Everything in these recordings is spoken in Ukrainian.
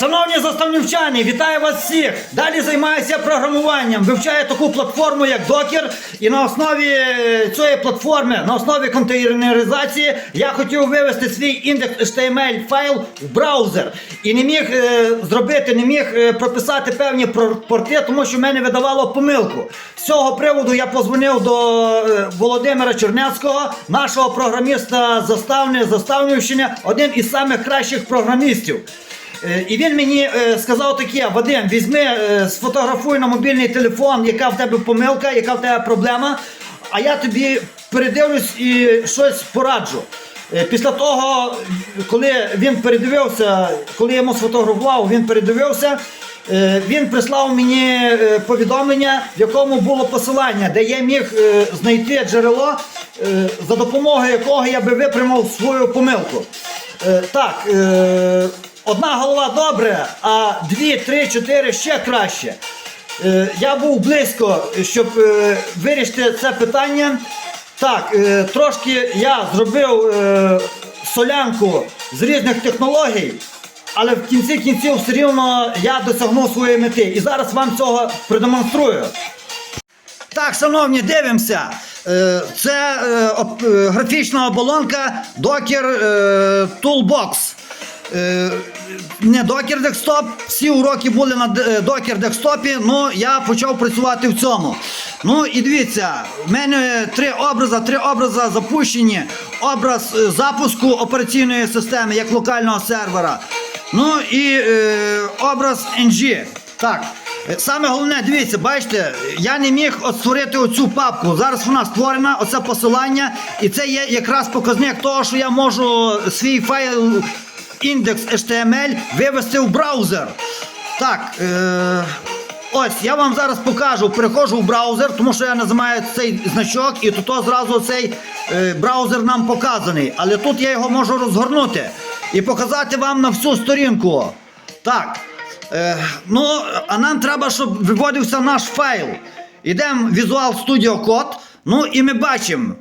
Шановні заставнівчани, вітаю вас всіх! Далі займаюся програмуванням. Вивчаю таку платформу, як Docker. І на основі цієї платформи, на основі контейнеризації, я хотів вивести свій індекс HTML файл в браузер. І не міг е, зробити, не міг е, прописати певні порти, тому що мене видавало помилку. З цього приводу я позвонив до е, Володимира Чернецького, нашого програміста заставни, заставнівщини, один із самих кращих програмістів. Е, І він мені е, сказав таке: Вадим, візьми, е, сфотографуй на мобільний телефон, яка в тебе помилка, яка в тебе проблема, а я тобі передивлюсь і щось пораджу. Після того, коли він передивився, коли я йому сфотографував, він передивився. Він прислав мені повідомлення, в якому було посилання, де я міг знайти джерело, за допомогою якого я би випрямив свою помилку. Так, одна голова добре, а дві, три, чотири ще краще. Е, Я був близько, щоб е, вирішити це питання. Так, е, трошки я зробив солянку з різних технологій, але в кінці кінців все рівно я досягнув своєї мети. І зараз вам цього продемонструю. Так, шановні, дивимося. Це графічна оболонка Docker Toolbox. Е, Не Docker Desktop, всі уроки були на д- Docker Desktop, ну я почав працювати в цьому. Ну і дивіться, в мене три образи, три образи запущені. Образ е, запуску операційної системи як локального сервера. Ну і е, образ NG. Так. Е, Саме головне, дивіться, бачите, я не міг створити оцю папку. Зараз вона створена, оце посилання, і це є якраз показник того, що я можу свій файл індекс HTML вивести в браузер. Так, е, ось я вам зараз покажу. Переходжу в браузер, тому що я називаю цей значок, і тут зразу цей е, браузер нам показаний. Але тут я його можу розгорнути і показати вам на всю сторінку. Так. Е, ну, а нам треба, щоб виводився наш файл. Йдемо в Visual Studio Code. Ну і ми бачимо.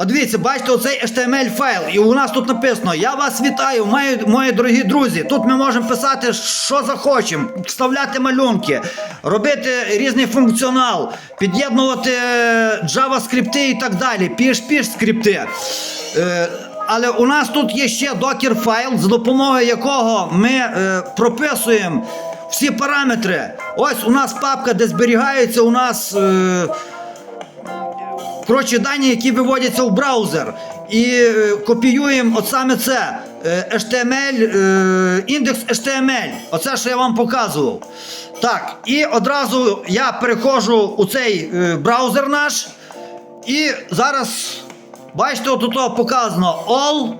От дивіться, бачите, оцей HTML файл. І у нас тут написано: Я вас вітаю, мої, мої дорогі друзі. Тут ми можемо писати, що захочемо, вставляти малюнки, робити різний функціонал, під'єднувати е, JavaScript і так далі, PHP скрипти. Е, але у нас тут є ще докер файл, за допомогою якого ми е, прописуємо всі параметри. Ось у нас папка, де зберігаються у нас. Коротше, дані, які виводяться в браузер, і е, копіюємо от саме це е, HTML, е, індекс HTML. Оце, що я вам показував. Так, і одразу я переходжу у цей браузер наш. І зараз, бачите, от тут показано All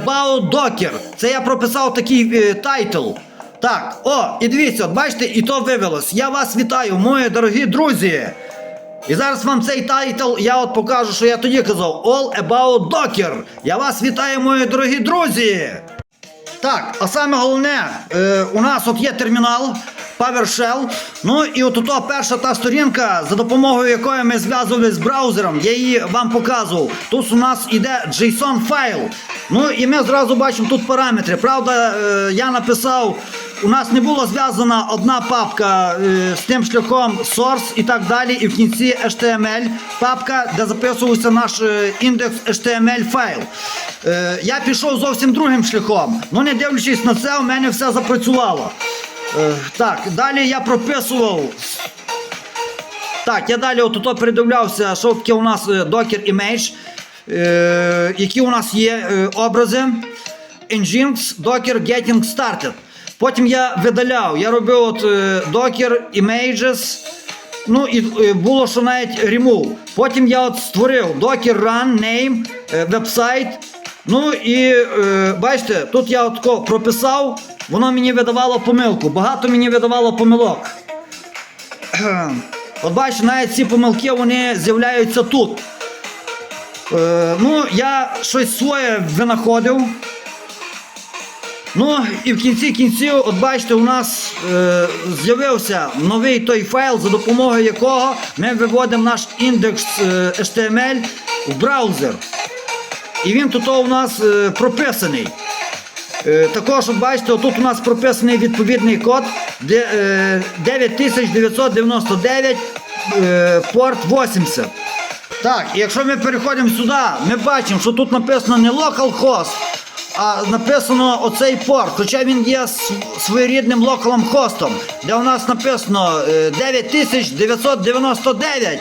About Docker. Це я прописав такий тайтл. Так, о, і дивіться, от бачите, і то вивелось. Я вас вітаю, мої дорогі друзі. І зараз вам цей тайтл я от покажу, що я тоді казав All About Docker. Я вас вітаю, мої дорогі друзі. Так, а саме головне, е, у нас от є термінал PowerShell. Ну і от ото перша та сторінка, за допомогою якої ми зв'язувалися з браузером, я її вам показував. Тут у нас іде JSON файл. Ну і ми зразу бачимо тут параметри. Правда, е, я написав. У нас не була зв'язана одна папка е, з тим шляхом source і так далі, і в кінці HTML папка, де записувався наш е, індекс HTML файл. Е, я пішов зовсім другим шляхом. Ну, не дивлячись на це, у мене все запрацювало. Е, так, далі я прописував. Так, я далі от передивлявся, що таке у нас е, Docker Image, е, які у нас є е, образи. Nginx, Docker Getting Started. Потім я видаляв, я робив от е, Docker Images. Ну і е, було, що навіть remove. Потім я от створив Docker Run Name, е, вебсайт. Ну і бачите, тут я от прописав, воно мені видавало помилку. Багато мені видавало помилок. От бачите, навіть ці помилки вони з'являються тут. Е, ну, я щось своє винаходив. Ну і в кінці кінців, от бачите, у нас е, з'явився новий той файл, за допомогою якого ми виводимо наш індекс е, HTML в браузер. І він тут у нас е, прописаний. Е, також от бачите, тут у нас прописаний відповідний код де, е, 9999 е, порт 80. Так, якщо ми переходимо сюди, ми бачимо, що тут написано не localhost, а написано оцей порт, хоча він є своєрідним локалом хостом, де у нас написано е, 9999.